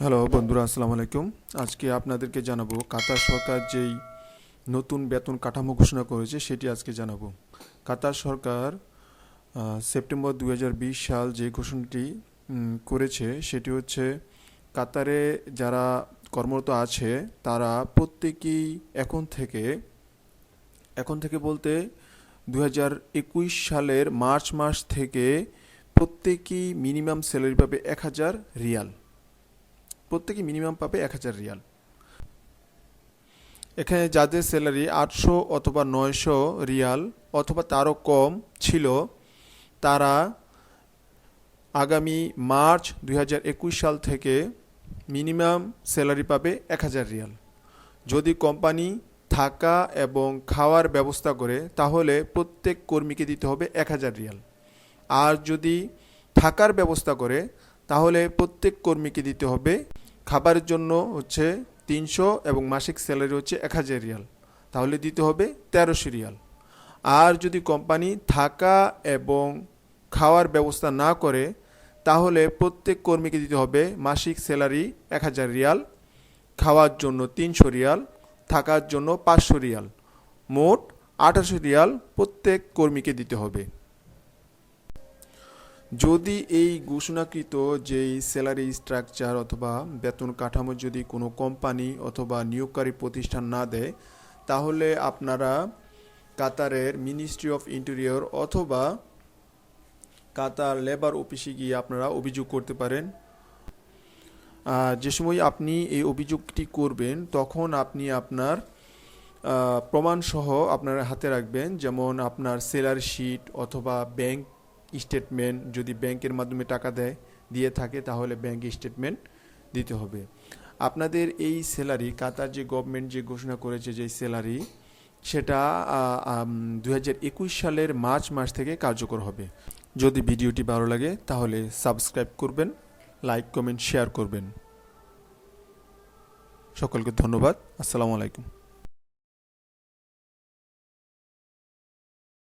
Hello বন্ধুরা, আসসালামু আলাইকুম। আজকে আপনাদেরকে জানাব কাতার সরকার যেই নতুন বেতন কাঠামো ঘোষণা করেছে সেটি আজকে জানাব। কাতার সরকার সেপ্টেম্বর দু হাজার বিশ সাল যে ঘোষণাটি করেছে সেটি হচ্ছে কাতারে যারা কর্মরত আছে তারা প্রত্যেকেই এখন থেকে এখন থেকে বলতে দু হাজার একুশ সালের মার্চ মাস থেকে প্রত্যেকেই মিনিমাম স্যালারি পাবে এক হাজার রিয়াল। প্রত্যেকে মিনিমাম পাবে এক হাজার রিয়াল। এখানে যাদের স্যালারি আটশো অথবা নয়শো রিয়াল অথবা তারও কম ছিল, তারা আগামী মার্চ দুই হাজার একুশ সাল থেকে মিনিমাম স্যালারি পাবে এক হাজার রিয়াল। যদি কোম্পানি থাকা এবং খাওয়ার ব্যবস্থা করে, তাহলে প্রত্যেক কর্মীকে দিতে হবে এক হাজার রিয়াল। আর যদি থাকার ব্যবস্থা করে, তাহলে প্রত্যেক কর্মীকে দিতে হবে খাবারের জন্য হচ্ছে তিনশো এবং মাসিক স্যালারি হচ্ছে এক হাজার রিয়াল। তাহলে দিতে হবে তেরোশো রিয়াল। আর যদি কোম্পানি থাকা এবং খাওয়ার ব্যবস্থা না করে, তাহলে প্রত্যেক কর্মীকে দিতে হবে মাসিক স্যালারি এক হাজার রিয়াল, খাওয়ার জন্য তিনশো রিয়াল, থাকার জন্য পাঁচশো রিয়াল। মোট আঠাশো রিয়াল প্রত্যেক কর্মীকে দিতে হবে। যদি এই ঘোষণাকৃত যেই স্যালারি স্ট্রাকচার অথবা বেতন কাঠামো যদি কোনো কোম্পানি অথবা নিয়োগকারী প্রতিষ্ঠান না দেয়, তাহলে আপনারা কাতারের মিনিস্ট্রি অফ ইন্টেরিয়র অথবা কাতার লেবার অফিসে গিয়ে আপনারা অভিযোগ করতে পারেন। যে সময় আপনি এই অভিযোগটি করবেন, তখন আপনি আপনার প্রমাণসহ আপনার হাতে রাখবেন, যেমন আপনার সেলার শিট অথবা ব্যাংক স্টেটমেন্ট যদি ব্যাংকের মাধ্যমে টাকা দেয়, দিয়ে থাকে, তাহলে ব্যাংক স্টেটমেন্ট দিতে হবে। আপনাদের এই স্যালারি কাতার যে গভর্নমেন্ট যে ঘোষণা করেছে যে স্যালারি সেটা দু হাজার একুশ সালের মার্চ মাস থেকে কার্যকর হবে। যদি ভিডিওটি ভালো লাগে, তাহলে সাবস্ক্রাইব করবেন লাইক কমেন্ট শেয়ার করবেন। সকলকে ধন্যবাদ। আসসালামু আলাইকুম।